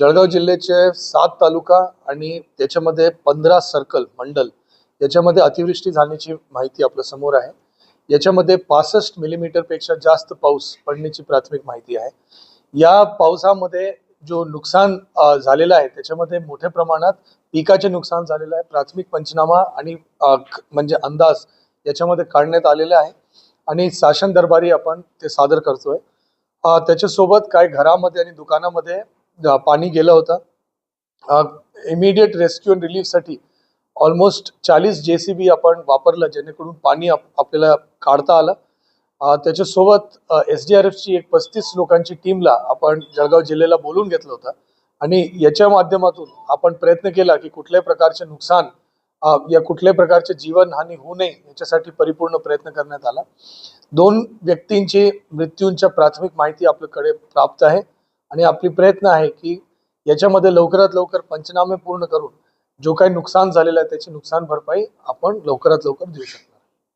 जळगाव जिल्ह्याचे सात तालुका आणि त्याच्यामध्ये पंधरा सर्कल मंडल याच्यामध्ये अतिवृष्टी झाल्याची माहिती आपल्यासमोर आहे. याच्यामध्ये पासष्ट मिलीमीटरपेक्षा जास्त पाऊस पडण्याची प्राथमिक माहिती आहे. या पावसामध्ये जो नुकसान झालेलं आहे त्याच्यामध्ये मोठ्या प्रमाणात पिकाचे नुकसान झालेलं आहे. प्राथमिक पंचनामा आणि म्हणजे अंदाज याच्यामध्ये काढण्यात आलेला आहे. आणि शासन दरबारी आपण ते सादर करतोय. त्याच्यासोबत काय घरामध्ये आणि दुकानामध्ये पाणी गेलं होतं. इमिडिएट रेस्क्यू अँड रिलीफसाठी ऑलमोस्ट चाळीस जे सी बी आपण वापरलं जेणेकरून पाणी आप- आपल्याला काढता आलं. त्याच्यासोबत एस डी आर एफची एक पस्तीस लोकांची टीमला आपण जळगाव जिल्ह्याला बोलून घेतलं होतं. आणि याच्या माध्यमातून आपण प्रयत्न केला की कुठल्याही प्रकारचे नुकसान या कुठल्याही प्रकारचे जीवनहानी होऊ नये याच्यासाठी परिपूर्ण प्रयत्न करण्यात आला. दोन व्यक्तींची मृत्यूंच्या प्राथमिक माहिती आपल्याकडे प्राप्त आहे. आणि आपली प्रयत्न आहे की याच्यामध्ये लवकरात लवकर पंचनामे पूर्ण करून जो काही नुकसान झालेलं आहे त्याची नुकसान भरपाई आपण लवकरात लवकर देऊ शकणार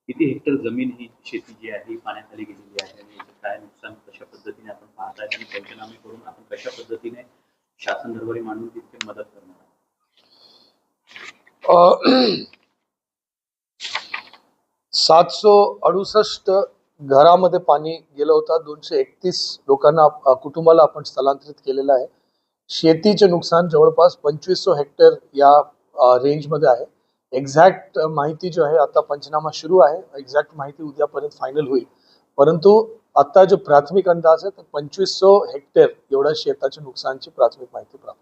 किती हेक्टर जमीन ही शेती जी आहे पाण्याखाली गेलेली आहे आणि काय नुकसान कशा पद्धतीने आपण पाहताय आणि पंचनामे करून आपण कशा पद्धतीने शासन दरबारी मांडून तिथे मदत करणार आहोत? सातशे अडुसष्ट घरामध्ये पाणी गेलं होतं. दोनशे एकतीस लोकांना कुटुंबाला आपण स्थलांतरित केलेलं आहे. शेतीचे नुकसान जवळपास पंचवीसशे हेक्टर या रेंजमध्ये आहे. एक्झॅक्ट माहिती जो आहे आता पंचनामा सुरू आहे. एक्झॅक्ट माहिती उद्यापर्यंत फायनल होईल. परंतु आता जो प्राथमिक अंदाज आहे तर पंचवीसशे हेक्टर एवढ्या शेताच्या नुकसानची प्राथमिक माहिती प्राप्त आहे.